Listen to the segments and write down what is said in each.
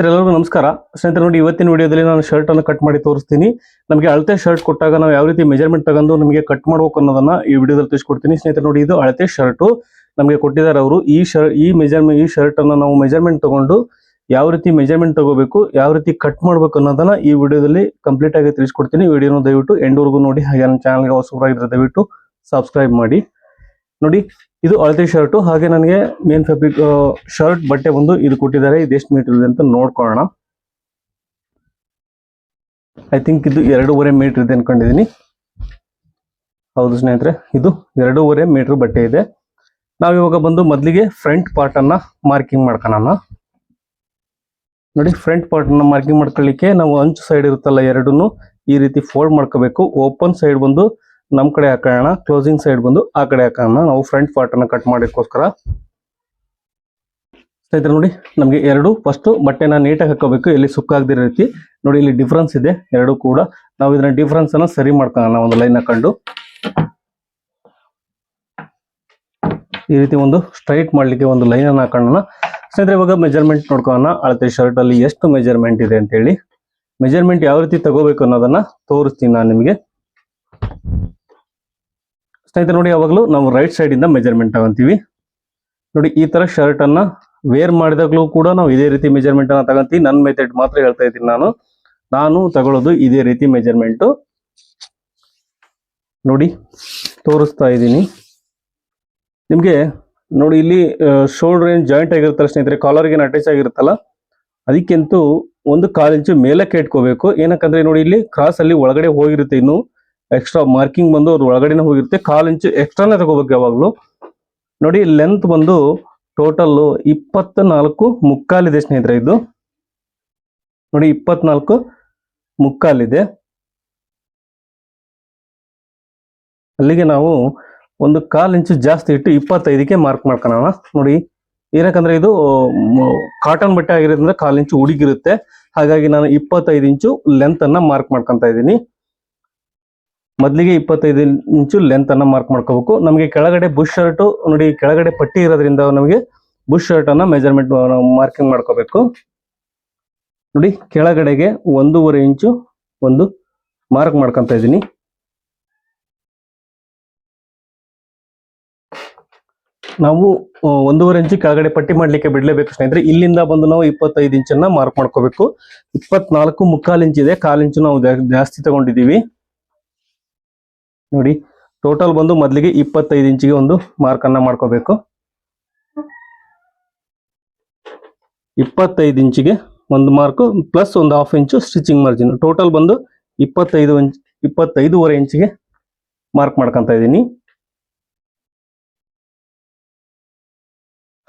ಎಲ್ಲರಿಗೂ ನಮಸ್ಕಾರ. ಸ್ನೇಹಿತರೆ, ನೋಡಿ ಇವತ್ತಿನ ವಿಡಿಯೋದಲ್ಲಿ ನಾನು ಶರ್ಟ್ ಅನ್ನು ಕಟ್ ಮಾಡಿ ತೋರಿಸ್ತೀನಿ. ನಮಗೆ ಅಳತೆ ಶರ್ಟ್ ಕೊಟ್ಟಾಗ ನಾವು ಯಾವ ರೀತಿ ಮೆಜರ್ಮೆಂಟ್ ತಗೊಂಡು ನಮಗೆ ಕಟ್ ಮಾಡ್ಬೇಕು ಅನ್ನೋದನ್ನ ಈ ವಿಡಿಯೋದಲ್ಲಿ ತಿಳಿಸ್ಕೊಡ್ತೀನಿ. ಸ್ನೇಹಿತರೆ, ನೋಡಿ ಇದು ಅಳತೆ ಶರ್ಟ್ ನಮಗೆ ಕೊಟ್ಟಿದ್ದಾರೆ ಅವರು. ಈ ಶರ್ಟ್ ಈ ಮೆಜರ್ಮೆಂಟ್ ಈ ಶರ್ಟ್ ಅನ್ನು ನಾವು ಮೆಜರ್ಮೆಂಟ್ ತಗೊಂಡು ಯಾವ ರೀತಿ ಮೆಜರ್ಮೆಂಟ್ ತಗೋಬೇಕು, ಯಾವ ರೀತಿ ಕಟ್ ಮಾಡ್ಬೇಕು ಅನ್ನೋದನ್ನ ಈ ವಿಡಿಯೋದಲ್ಲಿ ಕಂಪ್ಲೀಟ್ ಆಗಿ ತಿಳಿಸ್ಕೊಡ್ತೀನಿ. ವಿಡಿಯೋನ ದಯವಿಟ್ಟು ಎಂಡ್ವರೆಗೂ ನೋಡಿ. ಹಾಗೆ ನನ್ನ ಚಾನಲ್ಗೆ ಹೊಸಬರಾಗಿದ್ರೆ ದಯವಿಟ್ಟು ಸಬ್ಸ್ಕ್ರೈಬ್ ಮಾಡಿ. ನೋಡಿ ಇದು ಅಳತೆ ಶರ್ಟ್, ಹಾಗೆ ನನಗೆ ಮೇನ್ ಫ್ಯಾಬ್ರಿಕ್ ಶರ್ಟ್ ಬಟ್ಟೆ ಬಂದು ಇದು ಕೊಟ್ಟಿದ್ದಾರೆ. ಇದು ಎಷ್ಟು ಮೀಟರ್ ಇದೆ ಅಂತ ನೋಡ್ಕೊಳ್ಳೋಣ. ಐ ಥಿಂಕ್ ಇದು ಎರಡೂವರೆ ಮೀಟರ್ ಇದೆ ಅನ್ಕೊಂಡಿದ್ದೀನಿ ಹೌದು ಸ್ನೇಹಿತರೆ, ಇದು ಎರಡೂವರೆ ಮೀಟರ್ ಬಟ್ಟೆ ಇದೆ. ನಾವಿವಾಗ ಬಂದು ಮೊದಲಿಗೆ ಫ್ರಂಟ್ ಪಾರ್ಟ್ ಅನ್ನ ಮಾರ್ಕಿಂಗ್ ಮಾಡ್ಕೊಳ್ಳೋಣ ನೋಡಿ ಫ್ರಂಟ್ ಪಾರ್ಟ್ ಮಾರ್ಕಿಂಗ್ ಮಾಡ್ಕೊಳ್ಳಿಕ್ಕೆ ನಾವು ಅಂಚು ಸೈಡ್ ಇರುತ್ತಲ್ಲ ಎರಡನ್ನು ಈ ರೀತಿ ಫೋಲ್ಡ್ ಮಾಡ್ಕೋಬೇಕು. ಓಪನ್ ಸೈಡ್ ಬಂದು ನಮ್ ಕಡೆ ಹಾಕೋಣ ಕ್ಲೋಸಿಂಗ್ ಸೈಡ್ ಬಂದು ಆ ಕಡೆ ಹಾಕೋಣ. ನಾವು ಫ್ರಂಟ್ ಪಾರ್ಟ್ ಅನ್ನ ಕಟ್ ಮಾಡೋಕ್ಕೋಸ್ಕರ. ಸ್ನೇಹಿತರೆ ನೋಡಿ, ನಮಗೆ ಎರಡು ಫಸ್ಟ್ ಬಟ್ಟೆನ ನೀಟಾಗಿ ಹಾಕೋಬೇಕು. ಎಲ್ಲಿ ಸುಕ್ಕಾಗದಿರೋ ರೀತಿ. ನೋಡಿ, ಇಲ್ಲಿ ಡಿಫ್ರೆನ್ಸ್ ಇದೆ. ಎರಡು ಕೂಡ. ನಾವು ಇದನ್ನ ಡಿಫ್ರೆನ್ಸ್ ಅನ್ನ ಸರಿ ಮಾಡ್ಕೊಳ್ಳೋಣ. ಒಂದು ಲೈನ್ ಹಾಕೊಂಡು. ಈ ರೀತಿ ಒಂದು ಸ್ಟ್ರೈಟ್ ಮಾಡ್ಲಿಕ್ಕೆ ಒಂದು ಲೈನ್ ಅನ್ನ ಹಾಕೋಣ. ಸ್ನೇಹಿತರೆ, ಇವಾಗ ಮೆಜರ್ಮೆಂಟ್ ನೋಡ್ಕೊಳ್ಳೋಣ. ಅಳತೆ ಶರ್ಟ್ ಅಲ್ಲಿ ಎಷ್ಟು ಮೆಜರ್ಮೆಂಟ್ ಇದೆ ಅಂತ ಹೇಳಿ ಮೆಜರ್ಮೆಂಟ್ ಯಾವ ರೀತಿ ತಗೋಬೇಕು ಅನ್ನೋದನ್ನ ತೋರಿಸ್ತೀನಿ ನಾನು ನಿಮಗೆ. ಸ್ನೇಹಿತರೆ ನೋಡಿ, ಯಾವಾಗಲೂ ನಾವು ರೈಟ್ ಸೈಡ್ ಇಂದ ಮೆಜರ್ಮೆಂಟ್ ತಗೊಂತೀವಿ. ನೋಡಿ, ಈ ತರ ಶರ್ಟ್ ಅನ್ನ ವೇರ್ ಮಾಡಿದಾಗಲೂ ಕೂಡ ನಾವು ಇದೇ ರೀತಿ ಮೆಜರ್ಮೆಂಟ್ ಅನ್ನ ತಗೊಂತೀವಿ. ನನ್ನ ಮೆಥಡ್ ಮಾತ್ರ ಹೇಳ್ತಾ ಇದ್ದೀನಿ ನಾನು. ನಾನು ತಗೊಳ್ಳೋದು ಇದೇ ರೀತಿ ಮೆಜರ್ಮೆಂಟ್ ನೋಡಿ, ತೋರಿಸ್ತಾ ಇದ್ದೀನಿ. ನಿಮ್ಗೆ ನೋಡಿ, ಇಲ್ಲಿ ಶೋಲ್ಡರ್ ಏನ್ ಜಾಯಿಂಟ್ ಆಗಿರುತ್ತಲ್ಲ ಸ್ನೇಹಿತರೆ ಕಾಲರ್ ಏನು ಅಟ್ಯಾಚ್ ಆಗಿರುತ್ತಲ್ಲ, ಅದಕ್ಕಿಂತೂ ಒಂದು ಕಾಲು ಇಂಚು ಮೇಲಕ್ಕೆ ಇಟ್ಕೋಬೇಕು ಏನಕ್ಕಂದ್ರೆ ನೋಡಿ, ಇಲ್ಲಿ ಕ್ರಾಸ್ ಅಲ್ಲಿ ಒಳಗಡೆ ಹೋಗಿರುತ್ತೆ ಇನ್ನು. ಎಕ್ಸ್ಟ್ರಾ ಮಾರ್ಕಿಂಗ್ ಬಂದು ಅವ್ರ ಒಳಗಡೆನೆ ಹೋಗಿರುತ್ತೆ. ಕಾಲು ಇಂಚು ಎಕ್ಸ್ಟ್ರಾನೇ ತಗೋಬೇಕು ಯಾವಾಗಲೂ. ನೋಡಿ ಲೆಂತ್ ಬಂದು ಟೋಟಲ್ ಇಪ್ಪತ್ತ ನಾಲ್ಕು ಮುಕ್ಕಾಲಿದೆ ಸ್ನೇಹಿತರೆ ಇದು. ನೋಡಿ, ಇಪ್ಪತ್ನಾಲ್ಕು ಮುಕ್ಕಾಲಿದೆ ಅಲ್ಲಿಗೆ ನಾವು ಒಂದು ಕಾಲು ಇಂಚು ಜಾಸ್ತಿ ಇಟ್ಟು ಇಪ್ಪತ್ತೈದಕ್ಕೆ ಮಾರ್ಕ್ ಮಾಡ್ಕೊಳೋಣ ನೋಡಿ ಏನಕ್ಕಂದ್ರೆ ಇದು ಕಾಟನ್ ಬಟ್ಟೆ ಆಗಿರೋದ್ರಿಂದ ಕಾಲು ಇಂಚು ಹುಡುಗಿರುತ್ತೆ. ಹಾಗಾಗಿ ನಾನು ಇಪ್ಪತ್ತೈದು ಇಂಚು ಲೆಂತ್ ಅನ್ನ ಮಾರ್ಕ್ ಮಾಡ್ಕೊಂತ ಇದ್ದೀನಿ. ಮೊದಲಿಗೆ ಇಪ್ಪತ್ತೈದು ಇಂಚು ಲೆಂತ್ ಅನ್ನ ಮಾರ್ಕ್ ಮಾಡ್ಕೋಬೇಕು. ನಮಗೆ ಕೆಳಗಡೆ ಬುಷ್ ಶರ್ಟ್ ನೋಡಿ ಕೆಳಗಡೆ ಪಟ್ಟಿ ಇರೋದ್ರಿಂದ ನಮಗೆ ಬುಷ್ ಶರ್ಟ್ ಅನ್ನ ಮೆಜರ್ಮೆಂಟ್ ಮಾರ್ಕಿಂಗ್ ಮಾಡ್ಕೋಬೇಕು. ನೋಡಿ, ಕೆಳಗಡೆಗೆ ಒಂದೂವರೆ ಇಂಚು ಒಂದು ಮಾರ್ಕ್ ಮಾಡ್ಕೊಂತ ಇದ್ದೀನಿ. ನಾವು ಒಂದೂವರೆ ಇಂಚು ಕೆಳಗಡೆ ಪಟ್ಟಿ ಮಾಡ್ಲಿಕ್ಕೆ ಬಿಡ್ಲೇಬೇಕು ಸ್ನೇಹಿತರೆ. ಇಲ್ಲಿಂದ ಬಂದು ನಾವು ಇಪ್ಪತ್ತೈದು ಇಂಚನ್ನ ಮಾರ್ಕ್ ಮಾಡ್ಕೋಬೇಕು. ಇಪ್ಪತ್ನಾಲ್ಕು ಮುಕ್ಕಾಲು ಇಂಚ್ ಇದೆ. ಕಾಲು ಇಂಚು ನಾವು ಜಾಸ್ತಿ ತಗೊಂಡಿದೀವಿ ನೋಡಿ ಟೋಟಲ್ ಬಂದು ಮೊದಲಿಗೆ ಇಪ್ಪತ್ತೈದು ಇಂಚಿಗೆ ಒಂದು ಮಾರ್ಕ್ ಮಾಡ್ಕೋಬೇಕು. ಇಪ್ಪತ್ತೈದು ಇಂಚಿಗೆ ಒಂದು ಮಾರ್ಕ್ ಪ್ಲಸ್ ಒಂದು half inch stitching margin total ಬಂದು ಇಪ್ಪತ್ತೈದು ಇಂಚ್, ಇಪ್ಪತ್ತೈದೂವರೆ ಇಂಚಿಗೆ ಮಾರ್ಕ್ ಮಾಡ್ಕೊಂತ ಇದ್ದೀನಿ.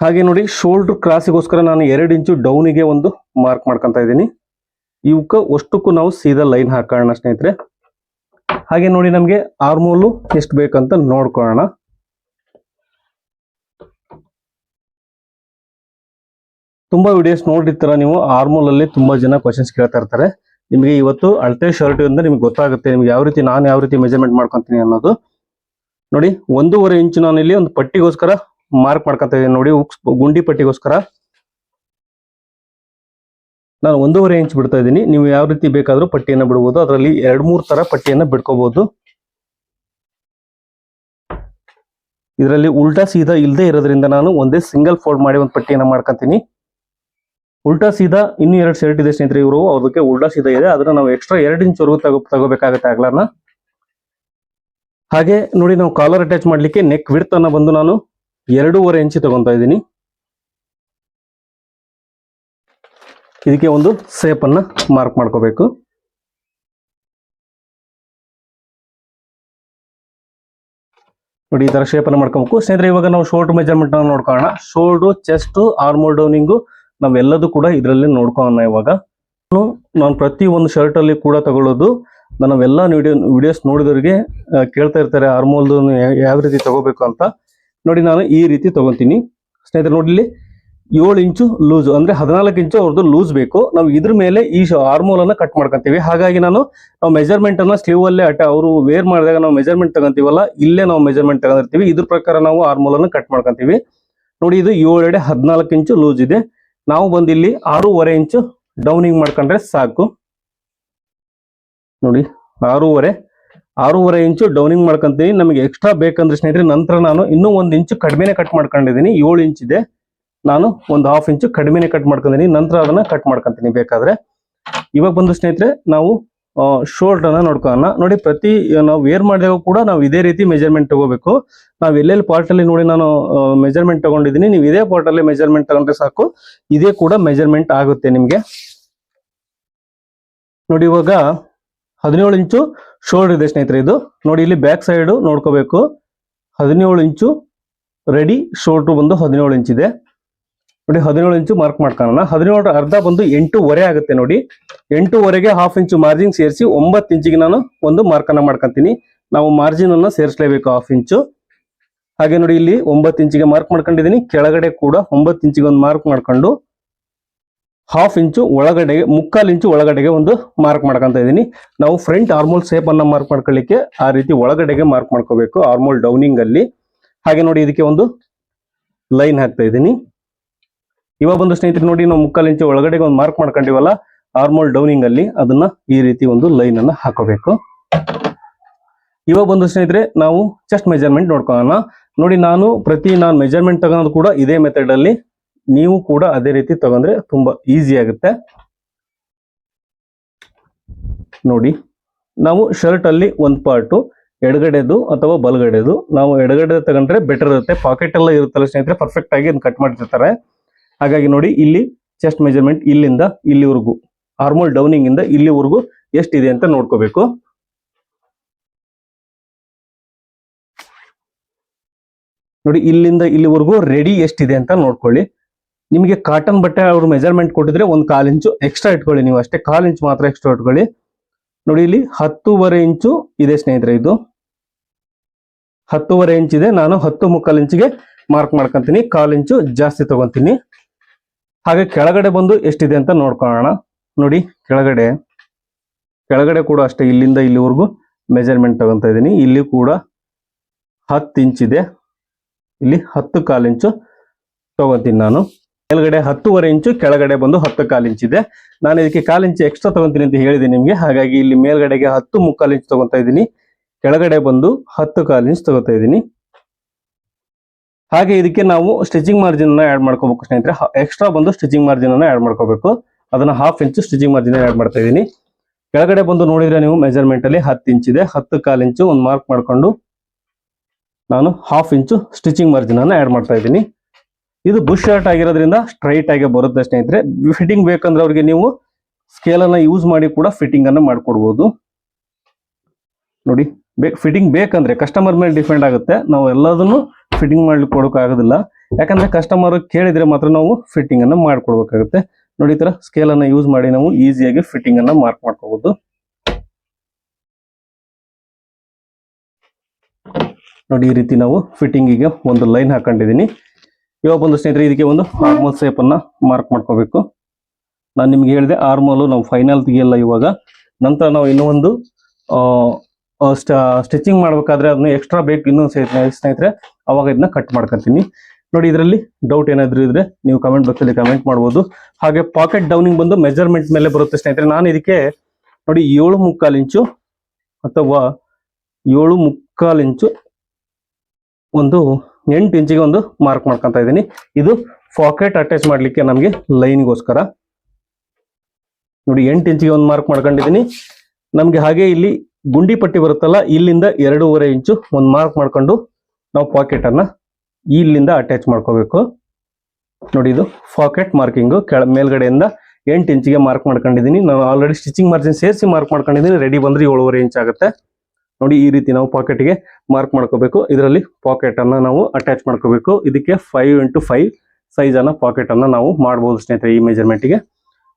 ಹಾಗೆ ನೋಡಿ ಶೋಲ್ಡರ್ ಕ್ರಾಸಿಗೋಸ್ಕರ ನಾನು ಎರಡು ಇಂಚು ಡೌನಿಗೆ ಒಂದು ಮಾರ್ಕ್ ಮಾಡ್ಕೊಂತ ಇದ್ದೀನಿ. ಇವಕ್ಕ ಅಷ್ಟಕ್ಕೂ ನಾವು ಸೀದಾ ಲೈನ್ ಹಾಕೋಣ ಸ್ನೇಹಿತರೆ. ಹಾಗೆ ನೋಡಿ ನಮಗೆ ಆರ್ಮೋಲು ಎಷ್ಟು ಬೇಕಂತ ನೋಡ್ಕೊಳ್ಳೋಣ. ತುಂಬಾ ವಿಡಿಯೋಸ್ ನೋಡಿರ್ತೀರ ನೀವು, ಆರ್ಮೋಲ್ ಅಲ್ಲಿ ತುಂಬಾ ಜನ ಕ್ವಶನ್ಸ್ ಕೇಳ್ತಾ ಇರ್ತಾರೆ. ನಿಮಗೆ ಇವತ್ತು ಅಳತೆ ಶರ್ಟ್ ಇಂದ ನಿಮ್ಗೆ ಗೊತ್ತಾಗುತ್ತೆ ನಿಮ್ಗೆ ಯಾವ ರೀತಿ ನಾನು ಯಾವ ರೀತಿ ಮೆಜರ್ಮೆಂಟ್ ಮಾಡ್ಕೊಂತೀನಿ ಅನ್ನೋದು. ನೋಡಿ, ಒಂದೂವರೆ ಇಂಚು ನಾನು ಇಲ್ಲಿ ಒಂದು ಪಟ್ಟಿಗೋಸ್ಕರ ಮಾರ್ಕ್ ಮಾಡ್ಕೊತಾ ಇದ್ದೀನಿ ನೋಡಿ, ಉಕ್ಸ್, ಗುಂಡಿ ಪಟ್ಟಿಗೋಸ್ಕರ. ನಾನು ಒಂದೂವರೆ ಇಂಚ್ ಬಿಡ್ತಾ ಇದ್ದೀನಿ. ನೀವು ಯಾವ ರೀತಿ ಬೇಕಾದರೂ ಪಟ್ಟಿಯನ್ನು ಬಿಡಬಹುದು ಅದರಲ್ಲಿ ಎರಡು ಮೂರು ತರ ಪಟ್ಟಿಯನ್ನ ಬಿಡ್ಕೋಬೋದು. ಇದರಲ್ಲಿ ಉಲ್ಟಾ ಸೀದಾ ಇಲ್ಲದೆ ಇರೋದ್ರಿಂದ ನಾನು ಒಂದೇ ಸಿಂಗಲ್ ಫೋಲ್ಡ್ ಮಾಡಿ ಒಂದು ಪಟ್ಟಿಯನ್ನ ಮಾಡ್ಕೊತೀನಿ. ಉಲ್ಟಾ ಸೀದಾ ಇನ್ನೂ ಎರಡು ಶರ್ಟ್ ಇದೆ ಸ್ನೇಹಿತರೆ ಇವರು. ಅದಕ್ಕೆ ಉಲ್ಟಾ ಸೀದಾ ಇದೆ. ಅದನ್ನ ನಾವು ಎಕ್ಸ್ಟ್ರಾ ಎರಡು ಇಂಚ್ ವರೆಗೂ ತಗೋ ತಗೋಬೇಕಾಗತ್ತೆ ಆಗ್ಲಾರ್ನ. ಹಾಗೆ ನೋಡಿ ನಾವು ಕಾಲರ್ ಅಟ್ಯಾಚ್ ಮಾಡ್ಲಿಕ್ಕೆ ನೆಕ್ ವಿಡ್ತನ್ನು ಬಂದು ನಾನು ಎರಡೂವರೆ ಇಂಚ್ ತಗೊತಾ ಇದ್ದೀನಿ. ಇದಕ್ಕೆ ಒಂದು ಸೇಪನ್ನು ಅನ್ನ ಮಾರ್ಕ್ ಮಾಡ್ಕೋಬೇಕು. ನೋಡಿ ಈ ತರ ಶೇಪ್ ಅನ್ನ ಮಾಡ್ಕೋಬೇಕು. ಸ್ನೇಹಿತರೆ, ಇವಾಗ ನಾವು ಶೋಲ್ಡ್ ಮೆಜರ್ಮೆಂಟ್ ನೋಡ್ಕೊಳ್ಳೋಣ. ಶೋಲ್ಡ್ರು ಚೆಸ್ಟ್ ಆರ್ಮೋಲ್ ಡೌನಿಂಗು ನಾವೆಲ್ಲದೂ ಕೂಡ ಇದರಲ್ಲಿ ನೋಡ್ಕೋಣ ಇವಾಗ. ನಾನು ಪ್ರತಿ ಒಂದು ಶರ್ಟ್ ಅಲ್ಲಿ ಕೂಡ ತಗೊಳ್ಳೋದು. ನಾವೆಲ್ಲ ವಿಡಿಯೋ ವಿಡಿಯೋಸ್ ನೋಡಿದವರಿಗೆ ಕೇಳ್ತಾ ಇರ್ತಾರೆ ಆರ್ಮೋಲ್ದು ಯಾವ ರೀತಿ ತಗೋಬೇಕು ಅಂತ. ನೋಡಿ ನಾನು ಈ ರೀತಿ ತಗೊಂತೀನಿ ಸ್ನೇಹಿತರೆ ನೋಡಿ ಇಲ್ಲಿ ಏಳು ಇಂಚು ಲೂಸು, ಅಂದ್ರೆ ಹದಿನಾಲ್ಕು ಇಂಚು ಅವ್ರದ್ದು ಲೂಸ್ ಬೇಕು. ನಾವು ಇದ್ರ ಮೇಲೆ ಈ ಆರ್ಮೋಲ್ ಅನ್ನ ಕಟ್ ಮಾಡ್ಕೊಂತೀವಿ. ಹಾಗಾಗಿ ನಾನು ನಾವು ಮೆಜರ್ಮೆಂಟ್ ಅನ್ನ ಸ್ಲೀವ್ ಅಟ ಅವರು ವೇರ್ ಮಾಡಿದಾಗ ನಾವು ಮೆಜರ್ಮೆಂಟ್ ತಗೊಂತೀವಲ್ಲ, ಇಲ್ಲೇ ನಾವು ಮೆಜರ್ಮೆಂಟ್ ತಗೊಂಡಿರ್ತೀವಿ. ಇದ್ರ ಪ್ರಕಾರ ನಾವು ಆರ್ಮೋಲ್ ಅನ್ನು ಕಟ್ ಮಾಡ್ಕೊಂತೀವಿ. ನೋಡಿ, ಇದು ಏಳೆಡೆ ಹದಿನಾಲ್ಕು ಇಂಚು ಲೂಸ್ ಇದೆ. ನಾವು ಬಂದು ಇಲ್ಲಿ ಆರೂವರೆ ಇಂಚು ಡೌನಿಂಗ್ ಮಾಡ್ಕೊಂಡ್ರೆ ಸಾಕು. ನೋಡಿ, ಆರೂವರೆ. ಆರೂವರೆ ಇಂಚು ಡೌನಿಂಗ್ ಮಾಡ್ಕೊಂತೀನಿ ನಮಗೆ ಎಕ್ಸ್ಟ್ರಾ ಬೇಕಂದ್ರೆ ಸ್ನೇಹಿತರೆ, ನಂತರ ನಾನು ಇನ್ನೂ ಒಂದು ಇಂಚು ಕಡಿಮೆನೆ ಕಟ್ ಮಾಡ್ಕೊಂಡಿದ್ದೀನಿ. ಏಳು ಇಂಚ್ ಇದೆ. ನಾನು ಒಂದು ಹಾಫ್ ಇಂಚು ಕಡಿಮೆನೆ ಕಟ್ ಮಾಡ್ಕೊಂತೀನಿ. ನಂತರ ಅದನ್ನ ಕಟ್ ಮಾಡ್ಕೊಂತೀನಿ ಬೇಕಾದ್ರೆ. ಇವಾಗ ಬಂದು ಸ್ನೇಹಿತರೆ, ನಾವು ಶೋಲ್ಡರ್ ಅನ್ನ ನೋಡ್ಕೊಳ್ಳೋಣ. ನೋಡಿ, ಪ್ರತಿ, ನಾವು ವೇರ್ ಮಾಡಿದಾಗ ಕೂಡ ನಾವು ಇದೇ ರೀತಿ ಮೆಜರ್ಮೆಂಟ್ ತಗೋಬೇಕು. ನಾವು ಎಲ್ಲೆಲ್ಲಿ ಪಾರ್ಟ್ ಅಲ್ಲಿ ನೋಡಿ ನಾನು ಮೆಜರ್ಮೆಂಟ್ ತಗೊಂಡಿದ್ದೀನಿ. ನೀವು ಇದೇ ಪಾರ್ಟ್ ಅಲ್ಲಿ ಮೆಜರ್ಮೆಂಟ್ ತಗೊಂಡ್ರೆ ಸಾಕು. ಇದೇ ಕೂಡ ಮೆಜರ್ಮೆಂಟ್ ಆಗುತ್ತೆ ನಿಮ್ಗೆ. ನೋಡಿ, ಇವಾಗ ಹದಿನೇಳು ಇಂಚು ಶೋಲ್ಡರ್ ಇದೆ ಸ್ನೇಹಿತರೆ ಇದು. ನೋಡಿ, ಇಲ್ಲಿ ಬ್ಯಾಕ್ ಸೈಡ್ ನೋಡ್ಕೋಬೇಕು. ಹದಿನೇಳು ಇಂಚು ರೆಡಿ ಶೋಲ್ಡರ್ ಬಂದು ಹದಿನೇಳು ಇಂಚ್ ಇದೆ. ನೋಡಿ ಹದಿನೇಳು ಇಂಚು ಮಾರ್ಕ್ ಮಾಡ್ಕೊಳ್ಳೋಣ. ಹದಿನೇಳು ಅರ್ಧ ಬಂದು ಎಂಟೂವರೆ ಆಗುತ್ತೆ ನೋಡಿ. ಎಂಟೂವರೆಗೆ ಹಾಫ್ ಇಂಚು ಮಾರ್ಜಿನ್ ಸೇರಿಸಿ ಒಂಬತ್ತು ಇಂಚಿಗೆ ನಾನು ಒಂದು ಮಾರ್ಕನ್ನು ಮಾಡ್ಕೊಂತೀನಿ. ನಾವು ಮಾರ್ಜಿನ್ ಅನ್ನು ಸೇರಿಸಲೇಬೇಕು ಹಾಫ್ ಇಂಚು ಹಾಗೆ ನೋಡಿ ಇಲ್ಲಿ ಒಂಬತ್ತು ಇಂಚಿಗೆ ಮಾರ್ಕ್ ಮಾಡ್ಕೊಂಡಿದ್ದೀನಿ. ಕೆಳಗಡೆ ಕೂಡ ಒಂಬತ್ತು ಇಂಚಿಗೆ ಒಂದು ಮಾರ್ಕ್ ಮಾಡ್ಕೊಂಡು ಹಾಫ್ ಇಂಚು ಒಳಗಡೆಗೆ, ಮುಕ್ಕಾಲು ಇಂಚು ಒಳಗಡೆಗೆ ಒಂದು ಮಾರ್ಕ್ ಮಾಡ್ಕೊಂತ ಇದ್ದೀನಿ. ನಾವು ಫ್ರಂಟ್ ಆರ್ಮೋಲ್ ಸೇಪ್ ಅನ್ನ ಮಾರ್ಕ್ ಮಾಡ್ಕೊಳ್ಳಿಕ್ಕೆ ಆ ರೀತಿ ಒಳಗಡೆಗೆ ಮಾರ್ಕ್ ಮಾಡ್ಕೋಬೇಕು ಆರ್ಮೋಲ್ ಡೌನಿಂಗ್ ಅಲ್ಲಿ. ಹಾಗೆ ನೋಡಿ ಇದಕ್ಕೆ ಒಂದು ಲೈನ್ ಹಾಕ್ತಾ ಇದ್ದೀನಿ. ಇವಾಗ ಬಂದು ಸ್ನೇಹಿತರೆ ನೋಡಿ, ನಾವು ಮುಕ್ಕಾಲು ಇಂಚು ಒಳಗಡೆಗೆ ಒಂದು ಮಾರ್ಕ್ ಮಾಡ್ಕೊಂಡಿವಲ್ಲ ಆರ್ಮೋಲ್ ಡೌನಿಂಗ್ ಅಲ್ಲಿ ಅದನ್ನ ಈ ರೀತಿ ಒಂದು ಲೈನ್ ಅನ್ನ ಹಾಕೋಬೇಕು. ಇವಾಗ ಬಂದು ಸ್ನೇಹಿತರೆ, ನಾವು ಚೆಸ್ಟ್ ಮೆಜರ್ಮೆಂಟ್ ನೋಡ್ಕೊಳ್ಳೋಣ. ನೋಡಿ, ನಾನು ಪ್ರತಿ ನಾನು ಮೆಜರ್ಮೆಂಟ್ ತಗೊಳೋದು ಕೂಡ ಇದೇ ಮೆಥಡ್ ಅಲ್ಲಿ ನೀವು ಕೂಡ ಅದೇ ರೀತಿ ತಗೊಂಡ್ರೆ ತುಂಬಾ ಈಸಿ ಆಗುತ್ತೆ. ನೋಡಿ, ನಾವು ಶರ್ಟ್ ಅಲ್ಲಿ ಒಂದು ಪಾರ್ಟು ಎಡಗಡೆದು ಅಥವಾ ಬಲಗಡೆದು, ನಾವು ಎಡಗಡೆ ತಗೊಂಡ್ರೆ ಬೆಟರ್ ಇರುತ್ತೆ. ಪಾಕೆಟ್ ಎಲ್ಲ ಇರುತ್ತಲ್ಲ ಸ್ನೇಹಿತರೆ ಪರ್ಫೆಕ್ಟ್ ಆಗಿ ಕಟ್ ಮಾಡಿರ್ತಾರೆ ಹಾಗಾಗಿ ನೋಡಿ ಇಲ್ಲಿ ಚೆಸ್ಟ್ ಮೆಜರ್ಮೆಂಟ್ ಇಲ್ಲಿಂದ ಇಲ್ಲಿವರೆಗೂ. ಆರ್ಮೋಲ್ ಡೌನಿಂಗ್ ಇಂದ ಇಲ್ಲಿವರೆಗೂ ಎಷ್ಟಿದೆ ಅಂತ ನೋಡ್ಕೋಬೇಕು. ನೋಡಿ ಇಲ್ಲಿಂದ ಇಲ್ಲಿವರೆಗೂ ರೆಡಿ ಎಷ್ಟಿದೆ ಅಂತ ನೋಡ್ಕೊಳ್ಳಿ. ನಿಮಗೆ ಕಾಟನ್ ಬಟ್ಟೆ ಅವರು ಮೆಜರ್ಮೆಂಟ್ ಕೊಟ್ಟಿದ್ರೆ ಒಂದು ಕಾಲು ಇಂಚು ಎಕ್ಸ್ಟ್ರಾ ಇಟ್ಕೊಳ್ಳಿ ನೀವು. ಅಷ್ಟೇ ಕಾಲು ಇಂಚು ಮಾತ್ರ ಎಕ್ಸ್ಟ್ರಾ ಇಟ್ಕೊಳ್ಳಿ. ನೋಡಿ ಇಲ್ಲಿ ಹತ್ತೂವರೆ ಇಂಚು ಇದೆ ಸ್ನೇಹಿತರೆ ಇದು. ಹತ್ತೂವರೆ ಇಂಚ್ ಇದೆ. ನಾನು ಹತ್ತು ಮುಕ್ಕಾಲು ಇಂಚಿಗೆ ಮಾರ್ಕ್ ಮಾಡ್ಕೊಂತೀನಿ. ಕಾಲು ಇಂಚು ಜಾಸ್ತಿ ತಗೊಂತೀನಿ. ಹಾಗೆ ಕೆಳಗಡೆ ಬಂದು ಎಷ್ಟಿದೆ ಅಂತ ನೋಡ್ಕೊಳ್ಳೋಣ. ನೋಡಿ, ಕೆಳಗಡೆ. ಕೆಳಗಡೆ ಕೂಡ ಅಷ್ಟೇ, ಇಲ್ಲಿಂದ ಇಲ್ಲಿವರೆಗೂ ಮೆಜರ್ಮೆಂಟ್ ತಗೊಂತ ಇದ್ದೀನಿ. ಇಲ್ಲಿ ಕೂಡ ಹತ್ತು ಇದೆ. ಇಲ್ಲಿ ಹತ್ತು ಕಾಲು ಇಂಚು ತಗೊಂತೀನಿ ನಾನು. ಮೇಲ್ಗಡೆ ಹತ್ತುವರೆ ಇಂಚು ಕೆಳಗಡೆ ಬಂದು ಹತ್ತು ಕಾಲು ಇಂಚ್ ಇದೆ. ನಾನು ಇದಕ್ಕೆ ಕಾಲು ಇಂಚು ಎಕ್ಸ್ಟ್ರಾ ತಗೊಂತೀನಿ ಅಂತ ಹೇಳಿದೆ ನಿಮಗೆ. ಹಾಗಾಗಿ ಇಲ್ಲಿ ಮೇಲ್ಗಡೆಗೆ ಹತ್ತು ಮುಕ್ಕಾಲು ಇಂಚು ತಗೊತಾ ಇದ್ದೀನಿ. ಕೆಳಗಡೆ ಬಂದು ಹತ್ತು ಕಾಲು ಇಂಚ್ ತಗೋತಾ ಇದ್ದೀನಿ. ಹಾಗೆ ಇದಕ್ಕೆ ನಾವು ಸ್ಟಿಚಿಂಗ್ ಮಾರ್ಜಿನ್ ಅನ್ನ ಆಡ್ ಮಾಡ್ಕೋಬೇಕು ಸ್ನೇಹಿತರೆ. ಎಕ್ಸ್ಟ್ರಾ ಬಂದು ಸ್ಟಿಚಿಂಗ್ ಮಾರ್ಜಿನ್ ಅನ್ನ ಆಡ್ ಮಾಡ್ಕೋಬೇಕು. ಅದನ್ನ half inch stitching margin add ಮಾಡ್ತಾ ಇದೀನಿ. ಕೆಳಗಡೆ ಬಂದು ನೋಡಿದ್ರೆ ನೀವು ಮೆಜರ್ಮೆಂಟ್ ಅಲ್ಲಿ ಹತ್ತು ಇಂಚ್ ಇದೆ. ಹತ್ತು ಕಾಲು ಇಂಚು ಒಂದು ಮಾರ್ಕ್ ಮಾಡ್ಕೊಂಡು ನಾನು ಹಾಫ್ ಇಂಚು ಸ್ಟಿಚಿಂಗ್ ಮಾರ್ಜಿನ್ ಅನ್ನ ಆಡ್ ಮಾಡ್ತಾ ಇದ್ದೀನಿ ಇದು ಬುಷ್ ಶರ್ಟ್ ಆಗಿರೋದ್ರಿಂದ ಸ್ಟ್ರೈಟ್ ಆಗಿ ಬರುತ್ತೆ ಸ್ನೇಹಿತರೆ. ಫಿಟ್ಟಿಂಗ್ ಬೇಕಂದ್ರೆ ಅವ್ರಿಗೆ ನೀವು ಸ್ಕೇಲ್ ಅನ್ನ ಯೂಸ್ ಮಾಡಿ ಕೂಡ ಫಿಟ್ಟಿಂಗ್ ಅನ್ನ ಮಾಡ್ಕೊಡ್ಬೋದು. ನೋಡಿ ಫಿಟ್ಟಿಂಗ್ ಬೇಕಂದ್ರೆ ಕಸ್ಟಮರ್ ಮೇಲೆ ಡಿಪೆಂಡ್ ಆಗುತ್ತೆ. ನಾವು ಎಲ್ಲದನ್ನು ಫಿಟ್ಟಿಂಗ್ ಮಾಡ್ಲಿಕ್ಕೆ ಕೊಡೋಕೆ ಆಗೋದಿಲ್ಲ ಯಾಕಂದ್ರೆ ಕಸ್ಟಮರ್ ಕೇಳಿದ್ರೆ ಮಾತ್ರ ನಾವು ಫಿಟ್ಟಿಂಗ್ ಮಾಡಿಕೊಡ್ಬೇಕಾಗುತ್ತೆ. ನೋಡಿ ಈ ತರ ಸ್ಕೇಲ್ ಅನ್ನ ಯೂಸ್ ಮಾಡಿ ನಾವು ಈಸಿಯಾಗಿ ಫಿಟ್ಟಿಂಗ್ ಅನ್ನ ಮಾರ್ಕ್ ಮಾಡ್ಕೋಬೋದು. ನೋಡಿ ಈ ರೀತಿ ನಾವು ಫಿಟ್ಟಿಂಗಿಗೆ ಒಂದು ಲೈನ್ ಹಾಕೊಂಡಿದ್ದೀನಿ. ಇವಾಗ ಒಂದು ಸ್ನೇಹಿತರೆ, ಇದಕ್ಕೆ ಒಂದು ಆರ್ಮೋಲ್ ಸೇಪನ್ನು ಮಾರ್ಕ್ ಮಾಡ್ಕೋಬೇಕು. ನಾನು ನಿಮ್ಗೆ ಹೇಳಿದೆ ಆರ್ಮೋಲು ನಾವು ಫೈನಲ್ ತೆಗಿಯಲ್ಲ ಇವಾಗ. ನಂತರ ನಾವು ಇನ್ನೂ ಒಂದು ಸ್ಟಿಚಿಂಗ್ ಮಾಡ್ಬೇಕಾದ್ರೆ ಅದನ್ನ ಎಕ್ಸ್ಟ್ರಾ ಬೇಕು ಇನ್ನೊಂದು ಸ್ನೇಹಿತರೆ, ಅವಾಗ ಇದನ್ನ ಕಟ್ ಮಾಡ್ಕೊಂತೀನಿ. ನೋಡಿ ಇದರಲ್ಲಿ ಡೌಟ್ ಏನಾದ್ರು ಇದ್ರೆ ನೀವು ಕಮೆಂಟ್ ಬಾಕ್ಸ್ ಅಲ್ಲಿ ಕಮೆಂಟ್ ಮಾಡ್ಬೋದು. ಹಾಗೆ ಪಾಕೆಟ್ ಡೌನಿಂಗ್ ಬಂದು ಮೆಜರ್ಮೆಂಟ್ ಮೇಲೆ ಬರುತ್ತೆ ಸ್ನೇಹಿತರೆ. ನಾನು ಇದಕ್ಕೆ ನೋಡಿ ಏಳು ಮುಕ್ಕಾಲು ಇಂಚು ಅಥವಾ ಏಳು ಮುಕ್ಕಾಲು ಇಂಚು ಒಂದು ಎಂಟು ಇಂಚಿಗೆ ಒಂದು ಮಾರ್ಕ್ ಮಾಡ್ಕೊಂತ ಇದ್ದೀನಿ. ಇದು ಪಾಕೆಟ್ ಅಟ್ಯಾಚ್ ಮಾಡ್ಲಿಕ್ಕೆ ನಮಗೆ ಲೈನ್ಗೋಸ್ಕರ ನೋಡಿ ಎಂಟು ಇಂಚಿಗೆ ಒಂದು ಮಾರ್ಕ್ ಮಾಡ್ಕೊಂಡಿದ್ದೀನಿ. ನಮಗೆ ಹಾಗೆ ಇಲ್ಲಿ ಗುಂಡಿ ಪಟ್ಟಿ ಬರುತ್ತಲ್ಲ, ಇಲ್ಲಿಂದ ಎರಡೂವರೆ ಇಂಚು ಒಂದು ಮಾರ್ಕ್ ಮಾಡ್ಕೊಂಡು ನಾವು ಪಾಕೆಟ್ ಅನ್ನ ಇಲ್ಲಿಂದ ಅಟ್ಯಾಚ್ ಮಾಡ್ಕೋಬೇಕು. ನೋಡಿ ಇದು ಪಾಕೆಟ್ ಮಾರ್ಕಿಂಗು ಕೆಳ, ಮೇಲ್ಗಡೆಯಿಂದ ಎಂಟು ಇಂಚಿಗೆ ಮಾರ್ಕ್ ಮಾಡ್ಕೊಂಡಿದ್ದೀನಿ. ನಾನು ಆಲ್ರೆಡಿ ಸ್ಟಿಚಿಂಗ್ ಮಾರ್ಜಿನ್ ಸೇರಿಸಿ ಮಾರ್ಕ್ ಮಾಡ್ಕೊಂಡಿದ್ದೀನಿ. ರೆಡಿ ಬಂದ್ರೆ ಏಳುವರೆ ಇಂಚ್ ಆಗುತ್ತೆ. ನೋಡಿ ಈ ರೀತಿ ನಾವು ಪಾಕೆಟ್ಗೆ ಮಾರ್ಕ್ ಮಾಡ್ಕೋಬೇಕು. ಇದರಲ್ಲಿ ಪಾಕೆಟ್ ಅನ್ನ ನಾವು ಅಟ್ಯಾಚ್ ಮಾಡ್ಕೋಬೇಕು. ಇದಕ್ಕೆ ಫೈವ್ ಇಂಟು ಫೈವ್ ಸೈಜ್ ಅನ್ನ ಪಾಕೆಟ್ ಅನ್ನ ನಾವು ಮಾಡಬಹುದು ಸ್ನೇಹಿತರೆ ಈ ಮೆಜರ್ಮೆಂಟ್ಗೆ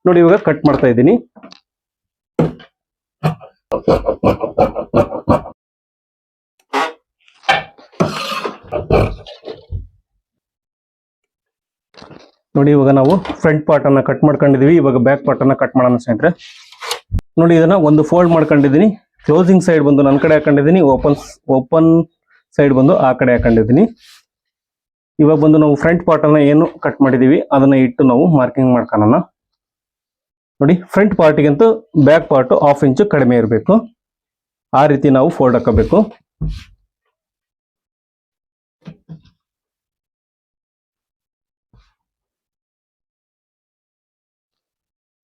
ನೋಡಿ ಇವಾಗ ಕಟ್ ಮಾಡ್ತಾ ಇದ್ದೀನಿ. ನೋಡಿ, ಇವಾಗ ನಾವು ಫ್ರಂಟ್ ಪಾರ್ಟ್ ಅನ್ನ ಕಟ್ ಮಾಡ್ಕೊಂಡಿದೀವಿ. ಇವಾಗ ಬ್ಯಾಕ್ ಪಾರ್ಟ್ ಅನ್ನ ಕಟ್ ಮಾಡೋಣ ಸ್ನೇಹಿತರೆ. ನೋಡಿ, ಇದನ್ನ ಒಂದು ಫೋಲ್ಡ್ ಮಾಡ್ಕೊಂಡಿದ್ದೀನಿ. ಕ್ಲೋಸಿಂಗ್ ಸೈಡ್ ಬಂದು ನನ್ನ ಕಡೆ ಹಾಕೊಂಡಿದ್ದೀನಿ. ಓಪನ್ ಓಪನ್ ಸೈಡ್ ಬಂದು ಆ ಕಡೆ ಹಾಕೊಂಡಿದ್ದೀನಿ. ಇವಾಗ ಬಂದು ನಾವು ಫ್ರಂಟ್ ಪಾರ್ಟ್ ಅನ್ನ ಏನು ಕಟ್ ಮಾಡಿದೀವಿ, ಅದನ್ನ ಇಟ್ಟು ನಾವು ಮಾರ್ಕಿಂಗ್ ಮಾಡ್ಕೊಳ್ಳೋಣ. ನೋಡಿ ಫ್ರಂಟ್ ಪಾರ್ಟಿಗಿಂತ ಬ್ಯಾಕ್ ಪಾರ್ಟ್ ಹಾಫ್ ಇಂಚು ಕಡಿಮೆ ಇರಬೇಕು. ಆ ರೀತಿ ನಾವು ಫೋಲ್ಡ್ ಹಾಕಬೇಕು.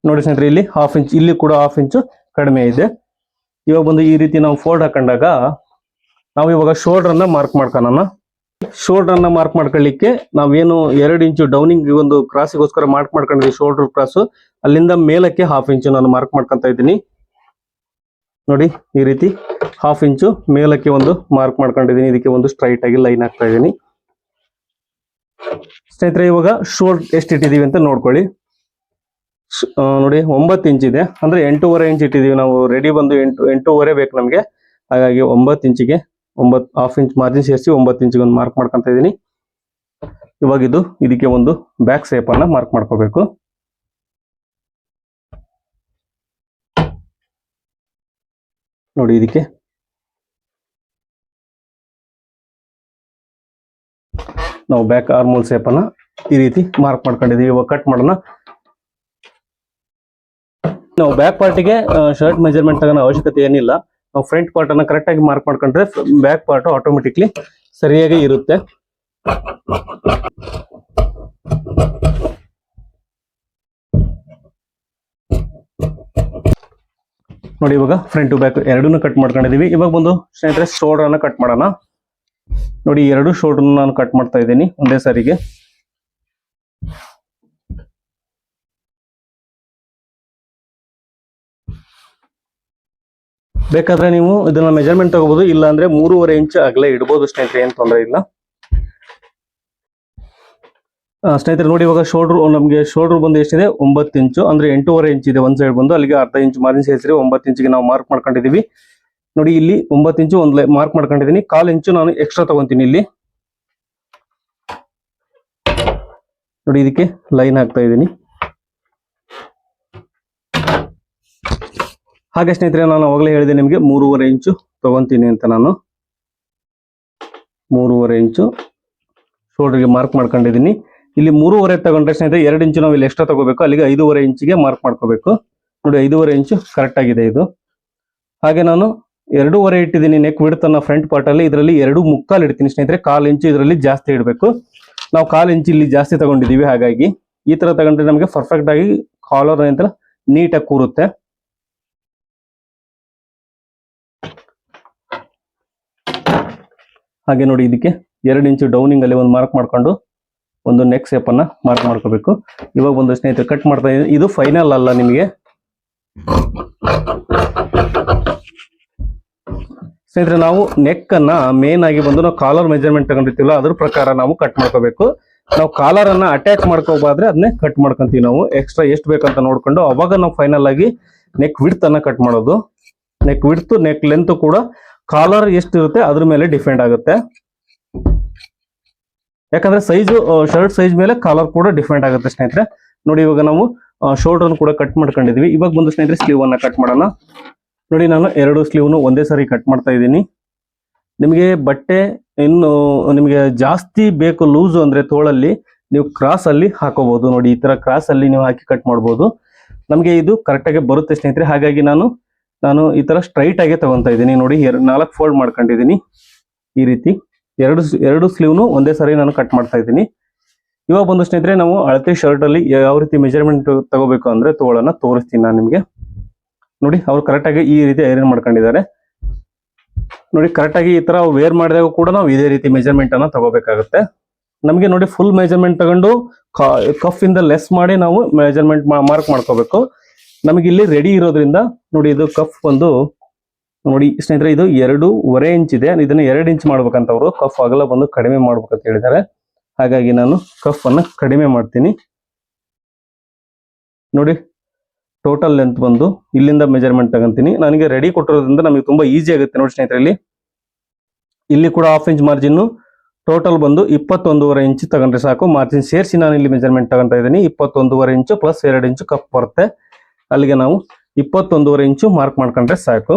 ನೋಡಿ ಸ್ನೇಹಿತರೆ, ಇಲ್ಲಿ ಹಾಫ್ ಇಂಚ್ ಇಲ್ಲಿ ಕೂಡ ಹಾಫ್ ಇಂಚು ಕಡಿಮೆ ಇದೆ. ಇವಾಗ ಬಂದು ಈ ರೀತಿ ನಾವು ಫೋಲ್ಡ್ ಹಾಕೊಂಡಾಗ ನಾವು ಇವಾಗ ಶೋಲ್ಡರ್ ಅನ್ನ ಮಾರ್ಕ್ ಮಾಡ್ಕೊಳ್ಳೋಣ ಶೋಲ್ಡರ್ ಅನ್ನ ಮಾರ್ಕ್ ಮಾಡ್ಕೊಳ್ಳಿಕ್ಕೆ ನಾವೇನು ಎರಡು ಇಂಚು ಡೌನಿಂಗ್ ಒಂದು ಕ್ರಾಸಿಗೋಸ್ಕರ ಮಾರ್ಕ್ ಮಾಡ್ಕೊಂಡಿದ್ವಿ ಶೋಲ್ಡರ್ ಕ್ರಾಸ್ ಅಲ್ಲಿಂದ ಮೇಲಕ್ಕೆ ಹಾಫ್ ಇಂಚು ನಾನು ಮಾರ್ಕ್ ಮಾಡ್ಕೊಂತ ಇದ್ದೀನಿ. ನೋಡಿ, ಈ ರೀತಿ ಹಾಫ್ ಇಂಚು ಮೇಲಕ್ಕೆ ಒಂದು ಮಾರ್ಕ್ ಮಾಡ್ಕೊಂಡಿದ್ದೀನಿ. ಇದಕ್ಕೆ ಒಂದು ಸ್ಟ್ರೈಟ್ ಆಗಿ ಲೈನ್ ಹಾಕ್ತಾ ಇದ್ದೀನಿ. ಸ್ನೇಹಿತರೆ, ಇವಾಗ ಶೋಲ್ಡ್ ಎಷ್ಟು ಇಟ್ಟಿದ್ದೀವಿ ಅಂತ ನೋಡ್ಕೊಳ್ಳಿ. ನೋಡಿ, ಒಂಬತ್ತು ಇಂಚ್ ಇದೆ. ಅಂದ್ರೆ ಎಂಟೂವರೆ ಇಂಚ್ ಇಟ್ಟಿದೀವಿ ನಾವು. ರೆಡಿ ಬಂದು ಎಂಟು, ಎಂಟೂವರೆ ಬೇಕು ನಮಗೆ. ಹಾಗಾಗಿ ಒಂಬತ್ತು ಇಂಚಿಗೆ ಒಂಬತ್ತು ಹಾಫ್ ಇಂಚ್ ಮಾರ್ಜಿನ್ ಸೇರಿಸಿ ಒಂಬತ್ತು ಇಂಚಿಗೆ ಒಂದು ಮಾರ್ಕ್ ಮಾಡ್ಕೊಂತ ಇದ್ದೀನಿ. ಇವಾಗಿದ್ದು ಇದು, ಇದಕ್ಕೆ ಒಂದು ಬ್ಯಾಕ್ ಸೇಪನ್ನು ಮಾರ್ಕ್ ಮಾಡ್ಕೋಬೇಕು. ನೋಡಿ ಇದಕ್ಕೆ. ನಾವು ಬ್ಯಾಕ್ ಆರ್ಮೋಲ್ ಶೇಪ್ ಅನ್ನ ಈ ರೀತಿ ಮಾರ್ಕ್ ಮಾಡ್ಕೊಂಡಿದೀವಿ ಇವಾಗ ಕಟ್ ಮಾಡೋಣ. ನಾವು ಬ್ಯಾಕ್ ಪಾರ್ಟಿಗೆ ಶರ್ಟ್ ಮೆಜರ್ಮೆಂಟ್ ತಗೋ ಅವಶ್ಯಕತೆ ಏನಿಲ್ಲ. ನಾವು ಫ್ರಂಟ್ ಪಾರ್ಟ್ ಅನ್ನ ಕರೆಕ್ಟ್ ಆಗಿ ಮಾರ್ಕ್ ಮಾಡ್ಕೊಂಡ್ರೆ ಬ್ಯಾಕ್ ಪಾರ್ಟ್ ಆಟೋಮೆಟಿಕ್ಲಿ ಸರಿಯಾಗಿ ಇರುತ್ತೆ. ನೋಡಿ ಇವಾಗ ಫ್ರಂಟ್ ಟು ಬ್ಯಾಕ್ ಎರಡನ್ನೂ ಕಟ್ ಮಾಡ್ಕೊಂಡಿದೀವಿ. ಇವಾಗ ಬಂದು ಸ್ನೇಹಿತರೆ ಶೋಲ್ಡರ್ ಕಟ್ ಮಾಡೋಣ. ನೋಡಿ ಎರಡು ಶೋಲ್ಡರ್ ನಾನು ಕಟ್ ಮಾಡ್ತಾ ಇದ್ದೀನಿ ಒಂದೇ ಸಾರಿಗೆ. ಬೇಕಾದ್ರೆ ನೀವು ಇದನ್ನ ಮೆಜರ್ಮೆಂಟ್ ತಗೋಬಹುದು ಇಲ್ಲ ಅಂದ್ರೆ ಮೂರುವರೆ ಇಂಚ್ ಆಗಲೇ ಇಡಬಹುದು ಸ್ನೇಹಿತರೆ, ಏನ್ ತೊಂದರೆ ಇಲ್ಲ. ಸ್ನೇಹಿತರೆ, ನೋಡಿ ಇವಾಗ ಶೋಲ್ಡ್ರು ನಮಗೆ ಶೋಲ್ಡರ್ ಬಂದು ಎಷ್ಟಿದೆ? ಒಂಬತ್ತು ಇಂಚು, ಅಂದ್ರೆ ಎಂಟೂವರೆ ಇಂಚ್ ಇದೆ, ಒಂದು ಸೈಡ್ ಬಂದು. ಅಲ್ಲಿಗೆ ಅರ್ಧ ಇಂಚ್ ಮಾರ್ಜಿನ್ ಸೇರಿಸಿ ಒಂಬತ್ತು ಇಂಚಿಗೆ ನಾವು ಮಾರ್ಕ್ ಮಾಡ್ಕೊಂಡಿದೀವಿ. ನೋಡಿ, ಇಲ್ಲಿ ಒಂಬತ್ತು ಇಂಚು ಒಂದು ಮಾರ್ಕ್ ಮಾಡ್ಕೊಂಡಿದ್ದೀನಿ ಕಾಲು ಇಂಚು ನಾನು ಎಕ್ಸ್ಟ್ರಾ ತಗೊಂತೀನಿ ಇಲ್ಲಿ. ನೋಡಿ, ಇದಕ್ಕೆ ಲೈನ್ ಹಾಕ್ತಾ ಇದ್ದೀನಿ. ಹಾಗೆ ಸ್ನೇಹಿತರೆ, ನಾನು ಅವಾಗಲೇ ಹೇಳಿದೆ ನಿಮಗೆ, ಮೂರುವರೆ ಇಂಚು ತಗೊಂತೀನಿ ಅಂತ ನಾನು. ಮೂರುವರೆ ಇಂಚು ಶೋಲ್ಡ್ರಿಗೆ ಮಾರ್ಕ್ ಮಾಡ್ಕೊಂಡಿದ್ದೀನಿ ಇಲ್ಲಿ ಮೂರುವರೆ ತಗೊಂಡ್ರೆ ಸ್ನೇಹಿತರೆ, ಎರಡು ಇಂಚು ನಾವು ಇಲ್ಲಿ ಎಕ್ಸ್ಟ್ರಾ ತಗೋಬೇಕು. ಅಲ್ಲಿಗೆ ಐದೂವರೆ ಇಂಚಿಗೆ ಮಾರ್ಕ್ ಮಾಡ್ಕೋಬೇಕು. ನೋಡಿ, ಐದೂವರೆ ಇಂಚು ಕರೆಕ್ಟ್ ಆಗಿದೆ ಇದು. ಹಾಗೆ ನಾನು ಎರಡೂವರೆ ಇಟ್ಟಿದ್ದೀನಿ ನೆಕ್ ಬಿಡ್ತನ್ನ ಫ್ರಂಟ್ ಪಾರ್ಟ್ ಅಲ್ಲಿ. ಇದರಲ್ಲಿ ಎರಡು ಮುಕ್ಕಾಲು ಇಡ್ತೀನಿ ಸ್ನೇಹಿತರೆ. ಕಾಲು ಇಂಚು ಇದರಲ್ಲಿ ಜಾಸ್ತಿ ಇಡಬೇಕು. ನಾವು ಕಾಲು ಇಂಚು ಇಲ್ಲಿ ಜಾಸ್ತಿ ತಗೊಂಡಿದೀವಿ ಹಾಗಾಗಿ ಈ ತರ ತಗೊಂಡ್ರೆ ನಮಗೆ ಪರ್ಫೆಕ್ಟ್ ಆಗಿ ಕಾಲರ್ ಅಂತ ನೀಟಾಗಿ ಕೂರುತ್ತೆ. ಹಾಗೆ ನೋಡಿ, ಇದಕ್ಕೆ ಎರಡು ಇಂಚು ಡೌನಿಂಗ್ ಅಲ್ಲಿ ಒಂದು ಮಾರ್ಕ್ ಮಾಡ್ಕೊಂಡು ಒಂದು ನೆಕ್ ಶೇಪ್ ಅನ್ನ ಮಾರ್ಕ್ ಮಾಡ್ಕೋಬೇಕು. ಇವಾಗ ಒಂದು ಸ್ನೇಹಿತರು ಕಟ್ ಮಾಡ್ತಾ ಇದು ಫೈನಲ್ ಅಲ್ಲ ನಿಮಗೆ. ಸ್ನೇಹಿತರೆ, ನಾವು ನೆಕ್ ಅನ್ನ ಮೇನ್ ಆಗಿ ಬಂದು ನಾವು ಕಾಲರ್ ಮೆಜರ್ಮೆಂಟ್ ತಗೊಂಡಿರ್ತೀವಲ್ಲ, ಅದ್ರ ಪ್ರಕಾರ ನಾವು ಕಟ್ ಮಾಡ್ಕೋಬೇಕು. ನಾವು ಕಾಲರ್ ಅನ್ನ ಅಟ್ಯಾಚ್ ಮಾಡ್ಕೋಬಾದ್ರೆ ಅದನ್ನೇ ಕಟ್ ಮಾಡ್ಕೊಂತೀವಿ ನಾವು. ಎಕ್ಸ್ಟ್ರಾ ಎಷ್ಟು ಬೇಕಂತ ನೋಡ್ಕೊಂಡು ಅವಾಗ ನಾವು ಫೈನಲ್ ಆಗಿ ನೆಕ್ ವಿಡ್ತ್ ಅನ್ನ ಕಟ್ ಮಾಡೋದು. ನೆಕ್ ವಿಡ್ತ್ ನೆಕ್ ಲೆಂತ್ ಕೂಡ ಕಾಲರ್ ಎಷ್ಟಿರುತ್ತೆ ಅದ್ರ ಮೇಲೆ ಡಿಪೆಂಡ್ ಆಗುತ್ತೆ. ಯಾಕಂದ್ರೆ ಸೈಜ್ ಶರ್ಟ್ ಸೈಜ್ ಮೇಲೆ ಕಾಲರ್ ಕೂಡ ಡಿಫ್ರೆಂಟ್ ಆಗುತ್ತೆ ಸ್ನೇಹಿತರೆ. ನೋಡಿ ಇವಾಗ ನಾವು ಶೋಲ್ಡರ್ ಕೂಡ ಕಟ್ ಮಾಡ್ಕೊಂಡಿದೀವಿ. ಇವಾಗ ಬಂದು ಸ್ನೇಹಿತರೆ ಸ್ಲೀವ್ ಅನ್ನ ಕಟ್ ಮಾಡೋಣ. ನೋಡಿ ನಾನು ಎರಡು ಸ್ಲೀವ್ನು ಒಂದೇ ಸಾರಿ ಕಟ್ ಮಾಡ್ತಾ ಇದ್ದೀನಿ. ನಿಮಗೆ ಬಟ್ಟೆ ಇನ್ನು, ನಿಮಗೆ ಜಾಸ್ತಿ ಬೇಕು ಲೂಸ್ ಅಂದ್ರೆ ತೋಳಲ್ಲಿ, ನೀವು ಕ್ರಾಸ್ ಅಲ್ಲಿ ಹಾಕೋಬಹುದು ನೋಡಿ ಈ ತರ ಕ್ರಾಸ್ ಅಲ್ಲಿ ನೀವು ಹಾಕಿ ಕಟ್ ಮಾಡ್ಬೋದು. ನಮಗೆ ಇದು ಕರೆಕ್ಟ್ ಆಗಿ ಬರುತ್ತೆ ಸ್ನೇಹಿತರೆ. ಹಾಗಾಗಿ ನಾನು ನಾನು ಈ ತರ ಸ್ಟ್ರೈಟ್ ಆಗಿ ತಗೊಂತ ಇದ್ದೀನಿ. ನೋಡಿ, ನಾಲ್ಕು ಫೋಲ್ಡ್ ಮಾಡ್ಕೊಂಡಿದ್ದೀನಿ ಈ ರೀತಿ. ಎರಡು ಎರಡು ಸ್ಲೀವ್ನು ಒಂದೇ ಸಾರಿ ನಾನು ಕಟ್ ಮಾಡ್ತಾ ಇದ್ದೀನಿ. ಇವಾಗ ಬಂದು ಸ್ನೇಹಿತರೆ, ನಾವು ಅಳತೆ ಶರ್ಟ್ ಅಲ್ಲಿ ಯಾವ ರೀತಿ ಮೆಜರ್ಮೆಂಟ್ ತಗೋಬೇಕು ಅಂದ್ರೆ ತೋಳನ್ನ ತೋರಿಸ್ತೀನಿ ನಾನು ನಿಮಗೆ. ನೋಡಿ, ಅವ್ರು ಕರೆಕ್ಟ್ ಆಗಿ ಈ ರೀತಿ ಐರನ್ ಮಾಡ್ಕೊಂಡಿದ್ದಾರೆ. ನೋಡಿ ಕರೆಕ್ಟ್ ಆಗಿ ಈ ತರ ವೇರ್ ಮಾಡಿದಾಗ ಕೂಡ ನಾವು ಇದೇ ರೀತಿ ಮೆಜರ್ಮೆಂಟ್ ಅನ್ನ ತಗೋಬೇಕಾಗುತ್ತೆ. ನಮಗೆ ನೋಡಿ ಫುಲ್ ಮೆಜರ್ಮೆಂಟ್ ತಗೊಂಡು ಕಫ್ ಇಂದ ಲೆಸ್ ಮಾಡಿ ನಾವು ಮೆಜರ್ಮೆಂಟ್ ಮಾರ್ಕ್ ಮಾಡ್ಕೋಬೇಕು. ನಮಗೆ ಇಲ್ಲಿ ರೆಡಿ ಇರೋದ್ರಿಂದ, ನೋಡಿ, ಇದು ಕಫ್ ಒಂದು ನೋಡಿ, ಸ್ನೇಹಿತರೆ, ಇದು ಎರಡೂವರೆ ಇಂಚ್ ಇದೆ. ಇದನ್ನ ಎರಡು ಇಂಚ್ ಮಾಡ್ಬೇಕಂತ ಅವರು ಕಫ್ ಅಗಲ ಬಂದು ಕಡಿಮೆ ಮಾಡ್ಬೇಕಂತ ಹೇಳಿದ್ದಾರೆ. ಹಾಗಾಗಿ ನಾನು ಕಫ್ ಅನ್ನ ಕಡಿಮೆ ಮಾಡ್ತೀನಿ. ನೋಡಿ ಟೋಟಲ್ ಲೆಂತ್ ಬಂದು ಇಲ್ಲಿಂದ ಮೆಜರ್ಮೆಂಟ್ ತಗೊಂತೀನಿ. ನನಗೆ ರೆಡಿ ಕೊಟ್ಟಿರೋದ್ರಿಂದ ನಮಗೆ ತುಂಬಾ ಈಸಿ ಆಗುತ್ತೆ ನೋಡಿ ಸ್ನೇಹಿತರೆ, ಇಲ್ಲಿ. ಇಲ್ಲಿ ಕೂಡ ಹಾಫ್ ಇಂಚ್ ಮಾರ್ಜಿನ್ ಟೋಟಲ್ ಬಂದು ಇಪ್ಪತ್ತೊಂದೂವರೆ ಇಂಚ್ ತಗೊಂಡ್ರೆ ಸಾಕು. ಮಾರ್ಜಿನ್ ಸೇರಿಸಿ ನಾನು ಇಲ್ಲಿ ಮೆಜರ್ಮೆಂಟ್ ತಗೊಂತಾ ಇದ್ದೀನಿ. ಇಪ್ಪತ್ತೊಂದೂವರೆ ಇಂಚು ಪ್ಲಸ್ ಎರಡು ಇಂಚು ಕಪ್ ಬರುತ್ತೆ. ಅಲ್ಲಿಗೆ ನಾವು ಇಪ್ಪತ್ತೊಂದೂವರೆ ಇಂಚು ಮಾರ್ಕ್ ಮಾಡ್ಕೊಂಡ್ರೆ ಸಾಕು.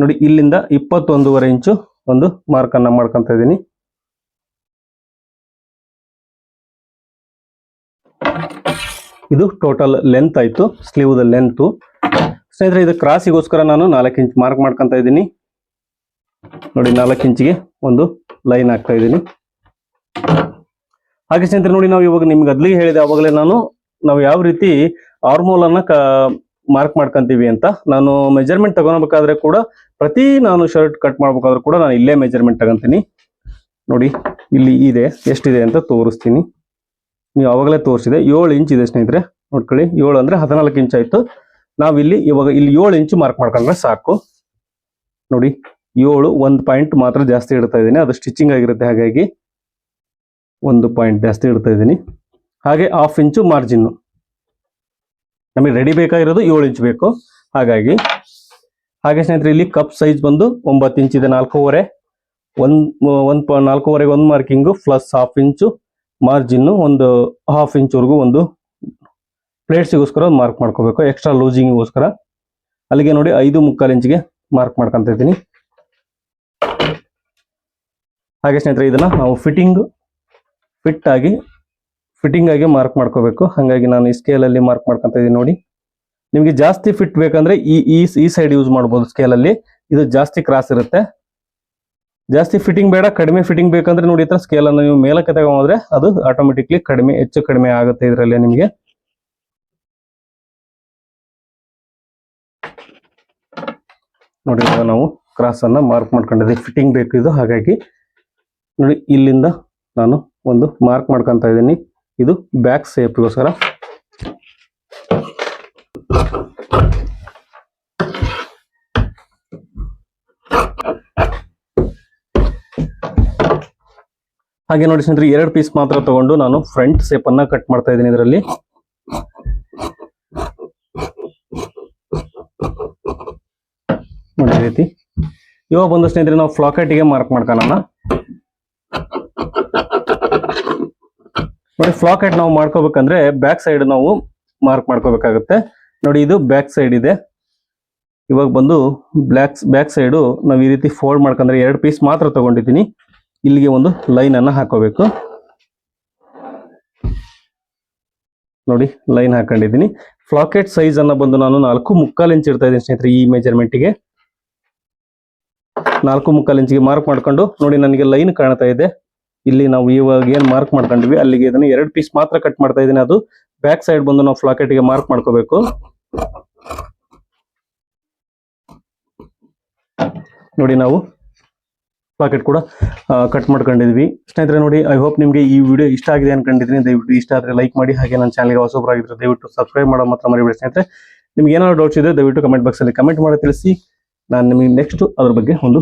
ನೋಡಿ, ಇಲ್ಲಿಂದ ಇಪ್ಪತ್ತೊಂದೂವರೆ ಇಂಚು ಒಂದು ಮಾರ್ಕ್ ಅನ್ನ ಮಾಡ್ಕೊಂತ ಇದ್ದೀನಿ. ಇದು ಟೋಟಲ್ ಲೆಂತ್ ಆಯ್ತು ಸ್ಲೀವ್ ದ ಲೆಂತ್ ಸ್ನೇಹಿತರೆ, ಇದು ಕ್ರಾಸಿಗೋಸ್ಕರ ನಾನು ನಾಲ್ಕು ಇಂಚ್ ಮಾರ್ಕ್ ಮಾಡ್ಕೊಂತ ಇದ್ದೀನಿ. ನೋಡಿ, ನಾಲ್ಕು ಇಂಚಿಗೆ ಒಂದು ಲೈನ್ ಹಾಕ್ತಾ ಇದ್ದೀನಿ. ಹಾಗೆ ಸ್ನೇಹಿತರೆ, ನೋಡಿ, ನಾವು ಇವಾಗ ನಿಮ್ಗೆ ಅದ್ಲಿಗೆ ಹೇಳಿದೆ, ಅವಾಗಲೇ ನಾನು ನಾವು ಯಾವ ರೀತಿ ಆರ್ಮೋಲ್ ಅನ್ನ ಮಾರ್ಕ್ ಮಾಡ್ಕೊಂತೀವಿ ಅಂತ ನಾನು ಮೆಜರ್ಮೆಂಟ್ ತಗೊಳ್ಬೇಕಾದ್ರೆ ಕೂಡ ಪ್ರತಿ ನಾನು ಶರ್ಟ್ ಕಟ್ ಮಾಡ್ಬೇಕಾದ್ರೂ ಕೂಡ ನಾನು ಇಲ್ಲೇ ಮೆಜರ್ಮೆಂಟ್ ತಗೊಂತೀನಿ. ನೋಡಿ, ಇಲ್ಲಿ ಇದೆ, ಎಷ್ಟಿದೆ ಅಂತ ತೋರಿಸ್ತೀನಿ. ನೀವು ಅವಾಗಲೇ ತೋರಿಸಿದೆ, ಏಳು ಇಂಚ್ ಇದೆ ಸ್ನೇಹಿತರೆ. ನೋಡ್ಕೊಳ್ಳಿ, ಏಳು ಅಂದ್ರೆ ಹದಿನಾಲ್ಕು ಇಂಚ್ ಆಯಿತು. ನಾವಿಲ್ಲಿ ಇವಾಗ ಇಲ್ಲಿ ಏಳು ಇಂಚು ಮಾರ್ಕ್ ಮಾಡ್ಕೊಂಡ್ರೆ ಸಾಕು. ನೋಡಿ, ಏಳು ಒಂದು ಪಾಯಿಂಟ್ ಮಾತ್ರ ಜಾಸ್ತಿ ಇಡ್ತಾ ಇದ್ದೀನಿ. ಅದು ಸ್ಟಿಚಿಂಗ್ ಆಗಿರುತ್ತೆ, ಹಾಗಾಗಿ ಒಂದು ಪಾಯಿಂಟ್ ಜಾಸ್ತಿ ಇಡ್ತಾ ಇದ್ದೀನಿ. ಹಾಗೆ ಹಾಫ್ ಇಂಚು ಮಾರ್ಜಿನ್ ನಮಗೆ ರೆಡಿ ಬೇಕಾಗಿರೋದು ಏಳು ಇಂಚ್ ಬೇಕು. ಹಾಗಾಗಿ, ಹಾಗೆ ಸ್ನೇಹಿತರೆ, ಇಲ್ಲಿ ಕಪ್ ಸೈಜ್ ಬಂದು ಒಂಬತ್ತು ಇಂಚ್ ಇದೆ, ನಾಲ್ಕೂವರೆ. ಒಂದ್ ಒಂದ್ ನಾಲ್ಕೂವರೆಗೆ ಒಂದು marking plus half inch margin ಒಂದು ಹಾಫ್ ಇಂಚ್ವರೆಗೂ ಒಂದು ಪ್ಲೇಟ್ಸಿಗೋಸ್ಕರ ಮಾರ್ಕ್ ಮಾಡ್ಕೋಬೇಕು. ಎಕ್ಸ್ಟ್ರಾ ಲೂಸಿಂಗಿಗೋಸ್ಕರ ಅಲ್ಲಿಗೆ ನೋಡಿ ಐದು ಮುಕ್ಕಾಲು ಇಂಚಿಗೆ ಮಾರ್ಕ್ ಮಾಡ್ಕೊಂತ ಇದ್ದೀನಿ. ಹಾಗೆ ಸ್ನೇಹಿತರೆ, ಇದನ್ನ ನಾವು ಫಿಟ್ಟಿಂಗ್ ಫಿಟ್ ಆಗಿ ಫಿಟ್ಟಿಂಗ್ ಆಗಿ ಮಾರ್ಕ್ ಮಾಡ್ಕೋಬೇಕು. ಹಾಗಾಗಿ ನಾನು ಈ ಸ್ಕೇಲ್ ಅಲ್ಲಿ ಮಾರ್ಕ್ ಮಾಡ್ಕೊಂತ ಇದ್ದೀನಿ ನೋಡಿ. ನಿಮಗೆ ಜಾಸ್ತಿ ಫಿಟ್ ಬೇಕಂದ್ರೆ ಈ ಈ ಸೈಡ್ ಯೂಸ್ ಮಾಡ್ಬೋದು ಸ್ಕೇಲ್ ಅಲ್ಲಿ. ಇದು ಜಾಸ್ತಿ ಕ್ರಾಸ್ ಇರುತ್ತೆ. ಜಾಸ್ತಿ ಫಿಟ್ಟಿಂಗ್ ಬೇಡ, ಕಡಿಮೆ ಫಿಟ್ಟಿಂಗ್ ಬೇಕಂದ್ರೆ ನೋಡಿ ಸ್ಕೇಲ್ ಅನ್ನು ನೀವು ಮೇಲಕ್ಕೆ ತಗೊಂಡ್ರೆ ಅದು ಆಟೋಮೆಟಿಕ್ಲಿ ಕಡಿಮೆ, ಹೆಚ್ಚು ಕಡಿಮೆ ಆಗುತ್ತೆ ಇದರಲ್ಲಿ ನಿಮಗೆ. ನೋಡಿ ನಾವು ಕ್ರಾಸ್ ಅನ್ನ ಮಾರ್ಕ್ ಮಾಡ್ಕೊಂಡಿದ್ದೀವಿ. ಫಿಟ್ಟಿಂಗ್ ಬೇಕು ಇದು. ಹಾಗಾಗಿ ನೋಡಿ ಇಲ್ಲಿಂದ ನಾನು ಒಂದು ಮಾರ್ಕ್ ಮಾಡ್ಕೊಂತ ಇದ್ದೀನಿ ಇದು ಬ್ಯಾಕ್ ಸೇಫ್ಗೋಸ್ಕರ ಹಾಗೆ ನೋಡಿ ಸ್ನೇಹಿತರೆ, ಎರಡು ಪೀಸ್ ಮಾತ್ರ ತಗೊಂಡು ನಾನು ಫ್ರಂಟ್ ಸೇಪ್ ಅನ್ನ ಕಟ್ ಮಾಡ್ತಾ ಇದ್ದೀನಿ ಇದರಲ್ಲಿ. ನೋಡಿ ರೀತಿ. ಇವಾಗ ಬಂದು ಸ್ನೇಹಿತರೆ, ನಾವು ಫ್ಲಾಕೆಟ್ಗೆ ಮಾರ್ಕ್ ಮಾಡ್ಕೊಳ್ಳೋಣ. ನೋಡಿ ಹೆಡ್ ನಾವು ಮಾಡ್ಕೋಬೇಕಂದ್ರೆ ಬ್ಯಾಕ್ ಸೈಡ್ ನಾವು ಮಾರ್ಕ್ ಮಾಡ್ಕೋಬೇಕಾಗುತ್ತೆ. ನೋಡಿ, ಇದು ಬ್ಯಾಕ್ ಸೈಡ್ ಇದೆ. ಇವಾಗ ಬಂದು ಬ್ಲ್ಯಾಕ್ ಬ್ಯಾಕ್ ಸೈಡು ನಾವು ಈ ರೀತಿ ಫೋಲ್ಡ್ ಮಾಡ್ಕೊಂಡ್ರೆ ಎರಡು ಪೀಸ್ ಮಾತ್ರ ತಗೊಂಡಿದ್ದೀನಿ. ಇಲ್ಲಿಗೆ ಒಂದು ಲೈನ್ ಅನ್ನ ಹಾಕೋಬೇಕು. ನೋಡಿ ಲೈನ್ ಹಾಕೊಂಡಿದ್ದೀನಿ. ಫ್ಲಾಕೆಟ್ ಸೈಜ್ ಅನ್ನ ಬಂದು ನಾನು ನಾಲ್ಕು ಮುಕ್ಕಾಲು ಇಂಚ್ ಇಡ್ತಾ ಇದ್ದೀನಿ ಸ್ನೇಹಿತರೆ ಈ ಮೆಜರ್ಮೆಂಟ್ಗೆ ನಾಲ್ಕು ಮುಕ್ಕಾಲು ಇಂಚಿಗೆ ಮಾರ್ಕ್ ಮಾಡ್ಕೊಂಡು ನೋಡಿ, ನನಗೆ ಲೈನ್ ಕಾಣ್ತಾ ಇದೆ. ಇಲ್ಲಿ ನಾವು ಇವಾಗ ಏನ್ ಮಾರ್ಕ್ ಮಾಡ್ಕೊಂಡ್ವಿ ಅಲ್ಲಿಗೆ ಇದನ್ನ ಎರಡು ಪೀಸ್ ಮಾತ್ರ ಕಟ್ ಮಾಡ್ತಾ ಇದೀನಿ ಅದು ಬ್ಯಾಕ್ ಸೈಡ್ ಬಂದು ನಾವು ಫ್ಲಾಕೆಟ್ಗೆ ಮಾರ್ಕ್ ಮಾಡ್ಕೋಬೇಕು. ನೋಡಿ ನಾವು ಪಾಕೆಟ್ ಕೂಡ ಕಟ್ ಮಾಡ್ಕೊಂಡಿದ್ವಿ. ಸ್ನೇಹಿತರೆ ನೋಡಿ ಐ ಹೋಪ್ ನಿಮಗೆ ಈ ವಿಡಿಯೋ ಇಷ್ಟ ಆಗಿದೆ ಅನ್ಕೊಂಡಿದ್ದೀನಿ. ದಯವಿಟ್ಟು ಇಷ್ಟ ಆದರೆ ಲೈಕ್ ಮಾಡಿ. ಹಾಗೆ ನನ್ನ ಚಾನಲ್ಗೆ ಆಗಿದ್ರೆ ದಯವಿಟ್ಟು ಸಬ್ಸ್ಕ್ರೈಬ್ ಮಾಡೋ ಮಾತ್ರ ಮರಿಬೇಡಿ ಸ್ನೇಹಿತರೆ. ನಿಮ್ಗೆ ಏನಾದ್ರು ಡೌಟ್ಸ್ ಇದೆ ದಯವಿಟ್ಟು ಕಮೆಂಟ್ ಬಾಕ್ಸ್ ಅಲ್ಲಿ ಕಮೆಂಟ್ ಮಾಡಿ ತಿಳಿಸಿ. ನಾನು ನಿಮಗೆ ನೆಕ್ಸ್ಟ್ ಅದ್ರ ಬಗ್ಗೆ ಒಂದು